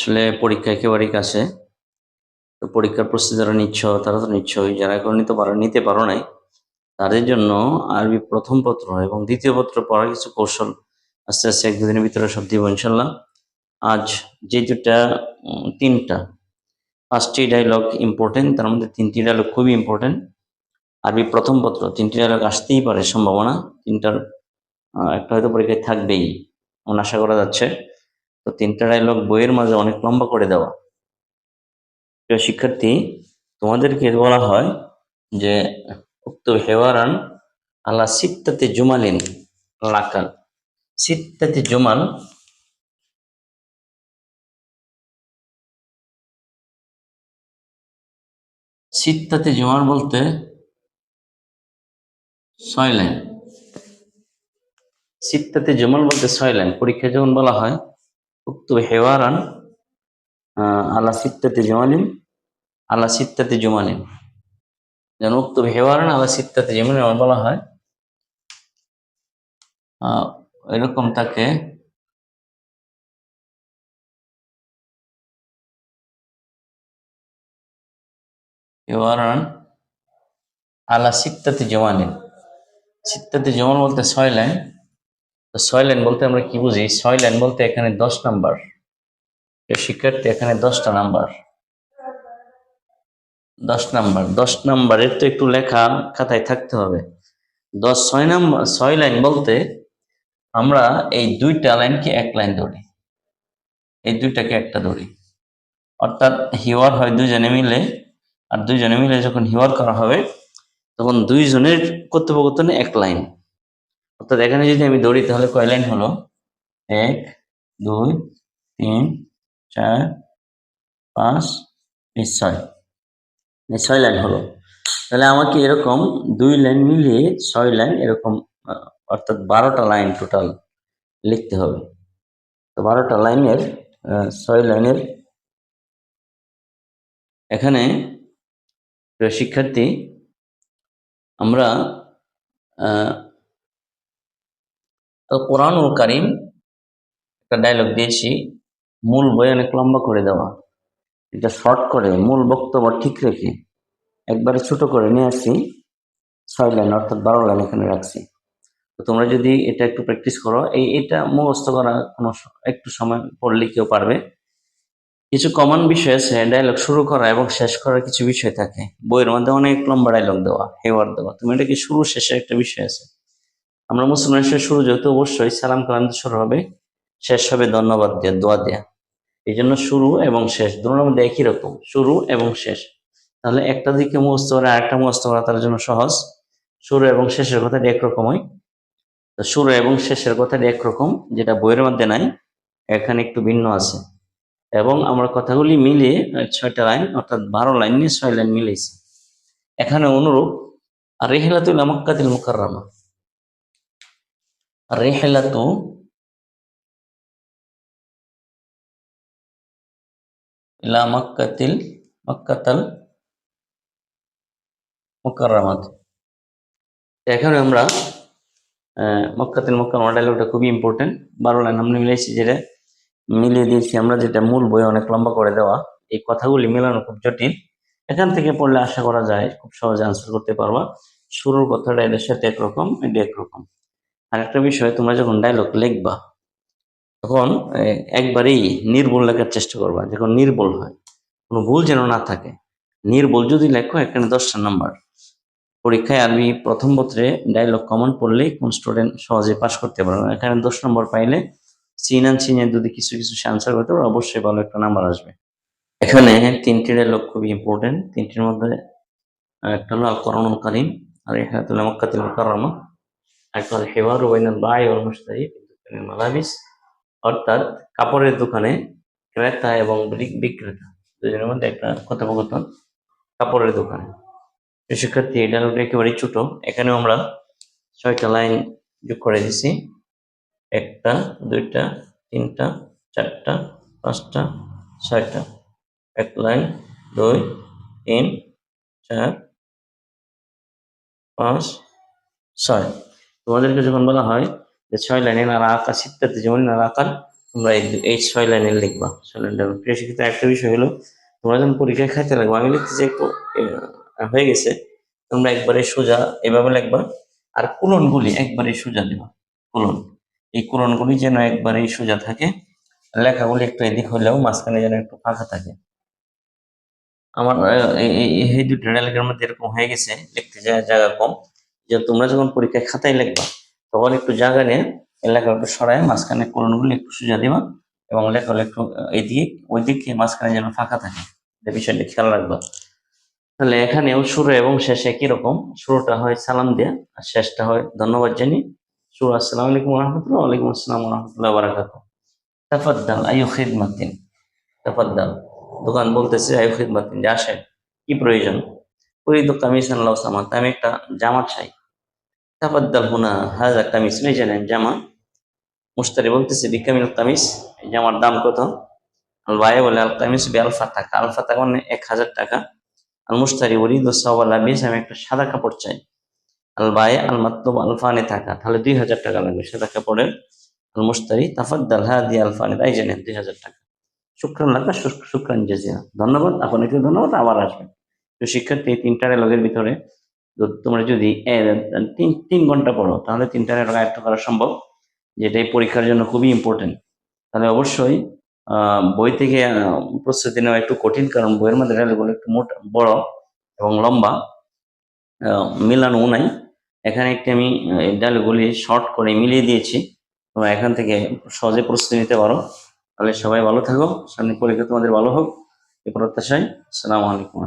আসলে পরীক্ষা একেবারেই কাছে। তো পরীক্ষার প্রস্তুতি যারা নিচ্ছ, তারা তো নিচ্ছই। যারা এখন নিতে পারো নিতে পারো নাই, তাদের জন্য আরবি প্রথম পত্র এবং দ্বিতীয় পত্র পড়ার কিছু কৌশল আস্তে আস্তে এক দুদিনের ভিতরে সব দিব ইনশাল্লাহ। আজ যে দুটা তিনটা, পাঁচটি ডায়লগ ইম্পর্টেন্ট তার মধ্যে তিনটি ডায়লগ খুবই ইম্পর্টেন্ট আরবি প্রথম পত্র, তিনটি ডায়লগ আসতেই পারে সম্ভাবনা। তিনটার একটা হয়তো পরীক্ষায় থাকবেই আশা করা যাচ্ছে। তো তিনটা ডায়লগ বইয়ের মাঝে অনেক লম্বা করে দেওয়া। প্রিয় শিক্ষার্থী, তোমাদেরকে বলা হয় যে, উক্ত হেওয়ারান আল্লাহ সিত্তাতে জুমালিন লাকাল। সিত্তাতে জুমাল সিত্তাতে জুমাল বলতে ছয় লাইন। সিত্তাতে জুমাল বলতে ছয় লাইন। পরীক্ষায় যখন বলা হয় উক্ত হেওয়ারান আলা সিত্তাতে জুমালিন, আলা সিত্তাতে জুমালিন। যেন উক্ত হেওয়ারান, আলা সিত্তাতে জুমালিন আমার বলা হয় এরকম তাকে হেওয়ারান, আলা সিত্তাতে জুমালিন। সিত্তাতে জুমাল বলতে ছয় লাইন। তো ছয় লাইন বলতে আমরা কি বুঝি? ছয় লাইন বলতে এখানে দশ নাম্বার। শিক্ষার্থী, এখানে দশটা নাম্বার। দশ নাম্বার। দশ নাম্বারের তো একটু লেখা খাতায় থাকতে হবে। দশ ছয় নাম্বার ছয় লাইন বলতে আমরা এই দুইটা লাইনকে এক লাইন ধরি। এই দুইটাকে একটা ধরি। অর্থাৎ হিওয়ার হয় দুইজনে মিলে। আর দুইজনে মিলে যখন হিওয়ার করা হবে, তখন দুইজনের কথোপকথনে এক লাইন। অর্থাৎ এখানে যদি আমি ধরি, তাহলে কয় লাইন হলো? এক, দুই, তিন, চার, পাঁচ, এই ছয়। ছয় লাইন হলো। তাহলে আমাকে এরকম দুই লাইন মিলিয়ে ছয় লাইন এরকম অর্থাৎ বারোটা লাইন টোটাল লিখতে হবে। তো বারোটা লাইনের ছয় লাইনের এখানে শিক্ষার্থী, আমরা তো কোরআন ও কারিম একটা ডায়লগ দিয়েছি। মূল বই অনেক লম্বা করে দেওয়া। এটা শর্ট করে, মূল বক্তব্য ঠিক রেখে একবারে ছোট করে নিয়ে আসছি। ছয় লাইন অর্থাৎ বারো লাইন এখানে রাখছি। তো তোমরা যদি এটা একটু প্র্যাকটিস করো, এই এটা মুখস্থ করা কোনো একটু সময় পড়লে কেউ পারবে। কিছু কমন বিষয় আছে ডায়লগ শুরু করা এবং শেষ করার কিছু বিষয় থাকে। বইয়ের মধ্যে অনেক লম্বা ডায়লগ দেওয়া হেওয়ার দেওয়া। তুমি এটা কি শুরু শেষের একটা বিষয় আছে? আমরা মুসলমান হিসেবে শুরু যেহেতু অবশ্যই সালাম কালাম শুরু হবে, শেষ হবে ধন্যবাদ দিয়ে, দোয়া দেয়া। এই জন্য শুরু এবং শেষ, দুটোর মধ্যে একই রকম, শুরু এবং শেষ। তাহলে একটা দিকে মুখস্থ করা আরেকটা মুখস্থ করা তার জন্য সহজ। শুরু এবং শেষের কথাটি একরকমই তো শুরু এবং শেষের কথাটি একরকম যেটা বইয়ের মধ্যে নাই, এখানে একটু ভিন্ন আছে। এবং আমরা কথাগুলি মিলিয়ে ছয়টা লাইন, অর্থাৎ বারো লাইন নিয়ে ছয় লাইন মিলেছি এখানে অনুরূপ, আর রেহেলাতুল মক্কাতিল মুকাররামা। রেহেলাতু ইলা মক্কাতিল, মক্কাতাল মুকাররামাত। এখানে আমরা মক্কাতিল মুকাররামা ডায়লগটা খুবই ইম্পর্টেন্ট বারো লাইন আমরা মিলেছি যেটা, মিলিয়ে দিয়েছি আমরা যেটা মূল বই অনেক লম্বা করে দেওয়া। এই কথাগুলি মেলানো খুব জটিল। এখান থেকে পড়লে আশা করা যায় খুব সহজে আনসার করতে পারবা। শুরুর কথাটা এদের সাথে একরকম, এটা একরকম। আর একটা বিষয়, তোমরা যখন ডায়লগ লিখবা, তখন একবারেই নির্ভুল লেখার চেষ্টা করবা, যখন নির্বল হয়। কোনো ভুল যেন না থাকে। নির্বল যদি লেখো, এখানে দশটা নাম্বার পরীক্ষায় আরবি প্রথম পত্রে ডায়লগ কমন পড়লে কোন স্টুডেন্ট সহজে পাশ করতে পারবে এখানে দশ নম্বর পাইলে চিন আন চিনে যদি কিছু কিছু আনসার করতে পারো, অবশ্যই ভালো একটা নাম্বার আসবে। এখানে তিনটি ডায়লগ খুবই ইম্পর্টেন্ট তিনটির মধ্যে একটা হলো কারিম, আর এখানে মক্কাতুল মুকাররমা। হলো হেওয়ার ওয়াইনাল বাই ওয়াল মুশতারি মালাবিস অর্থাৎ কাপড়ের দোকানে ক্রেতা এবং বিক্রেতা, দুজনের মধ্যে একটা কথোপকথন কাপড়ের দোকানে। শিক্ষার্থী এটা একেবারেই ছোট। এখানেও আমরা ছয়টা লাইন যোগ করে দিছি। একটা, দুইটা, তিনটা, চারটা, পাঁচটা, ছয়টা। এক লাইন, দুই, তিন, চার, পাঁচ, ছয়। তোমাদেরকে যখন বলা হয় যে ছয় লাইনে নারা আঁকা শীতাতে যেমন নারা আঁকার, তোমরা এই ছয় লাইনে লিখবা, ছয় লাইনটা প্রিয় শিক্ষিত, একটা বিষয় হলো, তোমরা যখন পরীক্ষায় খাইতে লাগবে, আমি লিখতেছি একটু হয়ে গেছে, তোমরা একবারে সোজা এভাবে লিখবা, আর কোলনগুলি একবারে সোজা দেবা, কুলন। এই কোলনগুলি যেন একবারে সোজা থাকে, লেখাগুলি একটু এদিক হলেও মাঝখানে যেন একটু ফাঁকা থাকে। আমার এই- দুটো রেলের মধ্যে এরকম হয়ে গেছে, লিখতে যা- জায়গা কম। যে তোমরা যখন পরীক্ষায় খাতায় লিখবা তখন একটু জায়গা নিয়ে এই লেখা একটু সরায় মাঝখানে কোলনগুলি একটু সোজা দিবা এবং লেখা একটু আহ, এইদিকে ওই দিকে মাঝখানে যেন ফাঁকা থাকে। এই বিষয়টা খেয়াল রাখবা। তাহলে এখানেও শুরু এবং শেষে কি রকম। শুরুটা হয় সালাম দিয়ে আর শেষটা হয় ধন্যবাদ জানি। শুরু আসসালাম আলাইকুম রহমতুল্লাহ ওয়ালাইকুম আসসালাম রহমতুল্লাহ বারাকাতু তাফাদ্দাল আয়ু খিদমাতিন। তাফাদ্দাল দোকান বলতেছে আয়ু খিদমাতিন যে আসেন কি প্রয়োজন? কামিসান লাউ সামাত আমি একটা জামা চাই। তাফাদ্দাল হুনা হাজা কামিস নেই জানেন জামা মুস্তারি বলতেছে বিকামিল কামিস জামার দাম কত? আল ভাই বলে, আল কামিস বি আলফা টাকা আলফা টাকা মানে এক হাজার টাকা। আল মুস্তারি উরিদু সাওয়ালা বিস আমি একটা সাদা কাপড় চাই। আল ভাই আল মাত্তুব আলফানে টাকা তাহলে দুই হাজার টাকা লাগবে সাদা কাপড়ের। আল মুস্তারি তাফাদ্দাল, হাদি আলফানে তাই জানেন, দুই হাজার টাকা। শুক্রান লাগবে শুক- শুক্রান জেজিয়া। ধন্যবাদ, আপনাকে ধন্যবাদ, আবার আসবেন। তো শিক্ষার্থী এই তিনটা ডায়লগের ভিতরে তোমরা যদি তিন তিন ঘণ্টা পড়ো, তাহলে তিনটা ডায়লগ আয়ত্ত করা সম্ভব, যেটা এই পরীক্ষার জন্য খুবই ইম্পর্টেন্ট তাহলে অবশ্যই বই থেকে প্রস্তুতি নেওয়া একটু কঠিন, কারণ বইয়ের মধ্যে ডায়লগুলো একটু মোটা, বড় এবং লম্বা। মিলানো নাই। এখানে একটি আমি এই শর্ট করে মিলিয়ে দিয়েছি। তোমরা এখান থেকে সহজে প্রস্তুতি নিতে পারো। তাহলে সবাই ভালো থাকো। সামনে পরীক্ষা তোমাদের ভালো হোক। এই প্রত্যাশায়। আসসালামু আলাইকুম।